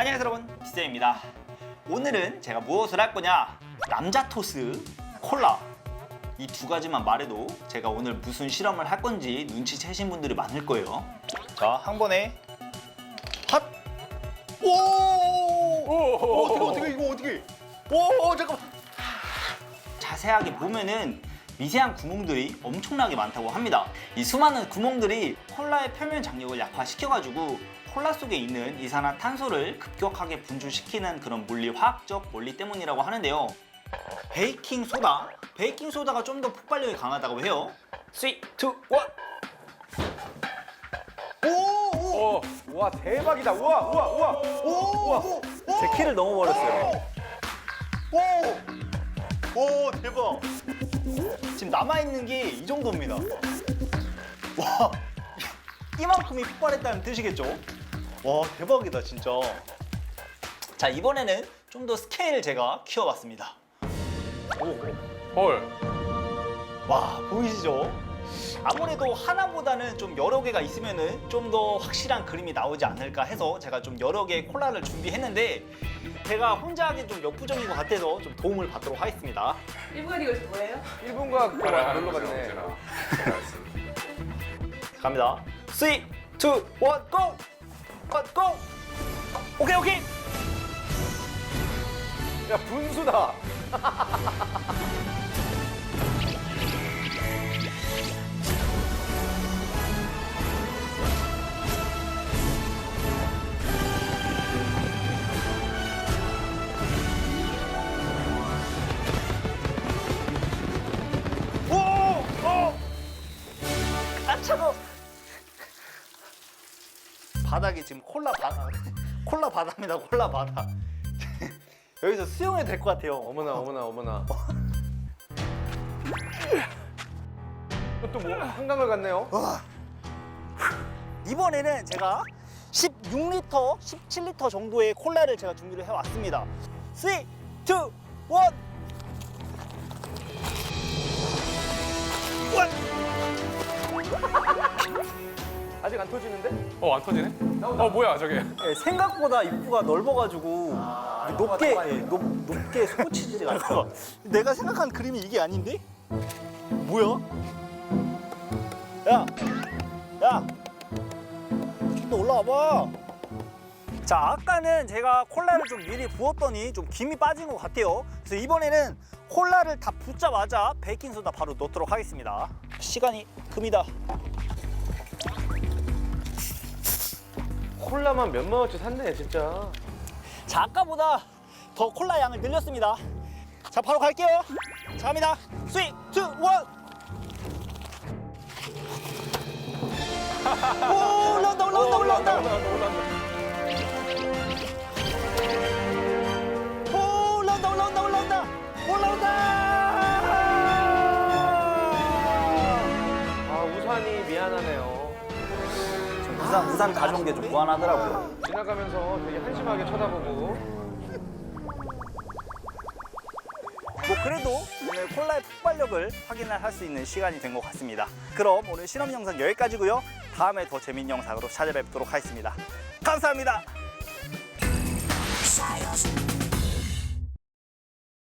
안녕하세요 여러분. 비쌤입니다. 오늘은 제가 무엇을 할 거냐? 남자 토스 콜라. 이 두 가지만 말해도 제가 오늘 무슨 실험을 할 건지 눈치채신 분들이 많을 거예요. 자한 번에 핫! 오! 오! 어떻게 어떻게 이거 어떻게? 오 잠깐만. 자세하게 보면은 미세한 구멍들이 엄청나게 많다고 합니다. 이 수많은 구멍들이 콜라의 표면 장력을 약화시켜가지고 콜라 속에 있는 이산화탄소를 급격하게 분출시키는 그런 물리 화학적 원리 때문이라고 하는데요. 베이킹 소다, 베이킹 소다가 좀 더 폭발력이 강하다고 해요. 3, 2, 1. 오! 오! 오, 와 대박이다. 우와, 우와, 우와. 오! 제 키를 넘어버렸어요. 오! 오, 대박. 지금 남아있는 게 이 정도입니다. 와, 이만큼이 폭발했다는 뜻이겠죠? 와, 대박이다, 진짜. 자, 이번에는 좀 더 스케일 제가 키워봤습니다. 헐. 와, 보이시죠? 아무래도 하나보다는 좀 여러 개가 있으면은 좀 더 확실한 그림이 나오지 않을까 해서 제가 좀 여러 개의 콜라를 준비했는데 제가 혼자 하기 좀 역부족인 것 같아서 좀 도움을 받도록 하겠습니다. 일본이 이거 뭐예요? 1분과 놀러 갔네. 갑니다. 3, 2, 1, 고! 컷, 고! 오케이, 오케이! 야 분수다. 차고! 바닥이 지금 콜라 바다. 콜라 바다입니다, 콜라 바다. 여기서 수영해도 될 것 같아요. 어머나, 어머나, 어머나. 또 뭐 한강을 갔네요. 이번에는 제가 16리터, 17리터 정도의 콜라를 제가 준비를 해왔습니다. 3, 2, 1! 안 터지는데? 어 안 터지네? 어 뭐야 저게? 네, 생각보다 입구가 넓어가지고 높게 예, 높, 높게 솟치지가 않아요. 내가 생각한 그림이 이게 아닌데? 뭐야? 야, 야, 너 올라와봐. 자, 아까는 제가 콜라를 좀 미리 부었더니 좀 김이 빠진 것 같아요. 그래서 이번에는 콜라를 다 붓자마자 베이킹소다 바로 넣도록 하겠습니다. 시간이 금이다. 콜라만 몇만 원치 샀네, 진짜. 자, 아까보다 더 콜라 양을 늘렸습니다. 자, 바로 갈게요. 자, 갑니다. 3, 2, 1. 오, 올라온다, 올라온다, 올라온다. 우산, 우산 가져온 게 좀 무한하더라고요. 지나가면서 되게 한심하게 쳐다보고. 뭐 그래도 오늘 콜라의 폭발력을 확인을 할수 있는 시간이 된 것 같습니다. 그럼 오늘 실험 영상 여기까지고요. 다음에 더 재밌는 영상으로 찾아뵙도록 하겠습니다. 감사합니다.